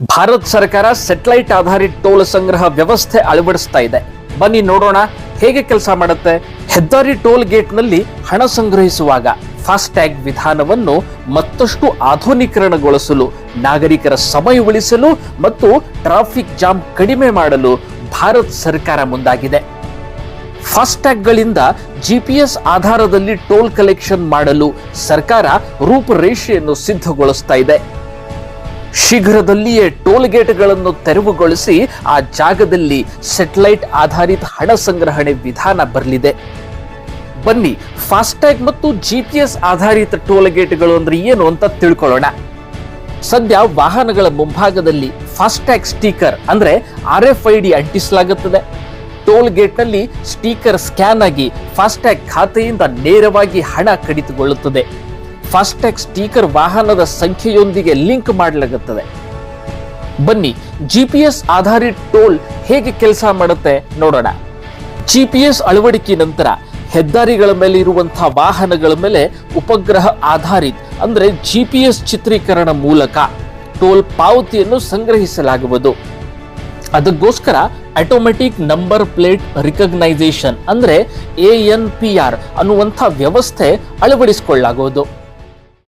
ಭಾರತ್ ಸರ್ಕಾರ ಸೆಟಲೈಟ್ ಆಧಾರಿತ ಟೋಲ್ ಸಂಗ್ರಹ ವ್ಯವಸ್ಥೆ ಅಳವಡಿಸ್ತಾ ಇದೆ. ಬನ್ನಿ ನೋಡೋಣ ಹೇಗೆ ಕೆಲಸ ಮಾಡುತ್ತೆ. ಹೆದ್ದಾರಿ ಟೋಲ್ ಗೇಟ್ನಲ್ಲಿ ಹಣ ಸಂಗ್ರಹಿಸುವಾಗ ಫಾಸ್ಟ್ಯಾಗ್ ವಿಧಾನವನ್ನು ಮತ್ತಷ್ಟು ಆಧುನೀಕರಣಗೊಳಿಸಲು, ನಾಗರಿಕರ ಸಮಯ ಉಳಿಸಲು ಮತ್ತು ಟ್ರಾಫಿಕ್ ಜಾಮ್ ಕಡಿಮೆ ಮಾಡಲು ಭಾರತ್ ಸರ್ಕಾರ ಮುಂದಾಗಿದೆ. ಫಾಸ್ಟ್ಯಾಗ್ಗಳಿಂದ ಜಿಪಿಎಸ್ ಆಧಾರದಲ್ಲಿ ಟೋಲ್ ಕಲೆಕ್ಷನ್ ಮಾಡಲು ಸರ್ಕಾರ ರೂಪರೇಷೆಯನ್ನು ಸಿದ್ಧಗೊಳಿಸ್ತಾ ಇದೆ. ಶೀಘ್ರದಲ್ಲಿಯೇ ಟೋಲ್ ಗೇಟ್ಗಳನ್ನು ತೆರವುಗೊಳಿಸಿ ಆ ಜಾಗದಲ್ಲಿ ಸೆಟಲೈಟ್ ಆಧಾರಿತ ಹಣ ಸಂಗ್ರಹಣೆ ವಿಧಾನ ಬರಲಿದೆ. ಬನ್ನಿ ಫಾಸ್ಟ್ಯಾಗ್ ಮತ್ತು ಜಿಪಿಎಸ್ ಆಧಾರಿತ ಟೋಲ್ ಗೇಟ್ಗಳು ಅಂದ್ರೆ ಏನು ಅಂತ ತಿಳ್ಕೊಳ್ಳೋಣ. ಸದ್ಯ ವಾಹನಗಳ ಮುಂಭಾಗದಲ್ಲಿ ಫಾಸ್ಟ್ಯಾಗ್ ಸ್ಟೀಕರ್ ಅಂದ್ರೆ ಆರ್ ಎಫ್ ಐ ಡಿ ಅಂಟಿಸಲಾಗುತ್ತದೆ. ಟೋಲ್ ಗೇಟ್ನಲ್ಲಿ ಸ್ಟೀಕರ್ ಸ್ಕ್ಯಾನ್ ಆಗಿ ಫಾಸ್ಟ್ಯಾಗ್ ಖಾತೆಯಿಂದ ನೇರವಾಗಿ ಹಣ ಕಡಿತಗೊಳ್ಳುತ್ತದೆ. ಫಾಸ್ಟ್ಯಾಗ್ ಸ್ಟೀಕರ್ ವಾಹನದ ಸಂಖ್ಯೆಯೊಂದಿಗೆ ಲಿಂಕ್ ಮಾಡಲಾಗುತ್ತದೆ. ಬನ್ನಿ ಜಿಪಿಎಸ್ ಆಧಾರಿತ ಟೋಲ್ ಹೇಗೆ ಕೆಲಸ ಮಾಡುತ್ತೆ ನೋಡೋಣ. ಜಿಪಿಎಸ್ ಅಳವಡಿಕೆ ನಂತರ ಹೆದ್ದಾರಿಗಳ ಮೇಲೆ ಇರುವಂತಹ ವಾಹನಗಳ ಮೇಲೆ ಉಪಗ್ರಹ ಆಧಾರಿತ, ಅಂದ್ರೆ ಜಿಪಿಎಸ್ ಚಿತ್ರೀಕರಣ ಮೂಲಕ ಟೋಲ್ ಪಾವತಿಯನ್ನು ಸಂಗ್ರಹಿಸಲಾಗುವುದು. ಅದಕ್ಕೋಸ್ಕರ ಆಟೋಮೆಟಿಕ್ ನಂಬರ್ ಪ್ಲೇಟ್ ರಿಕಗ್ನೈಸೇಷನ್ ಅಂದ್ರೆ ಎ ಎನ್ ಪಿ ಆರ್ ಅನ್ನುವಂಥ ವ್ಯವಸ್ಥೆ ಅಳವಡಿಸಿಕೊಳ್ಳಲಾಗುವುದು.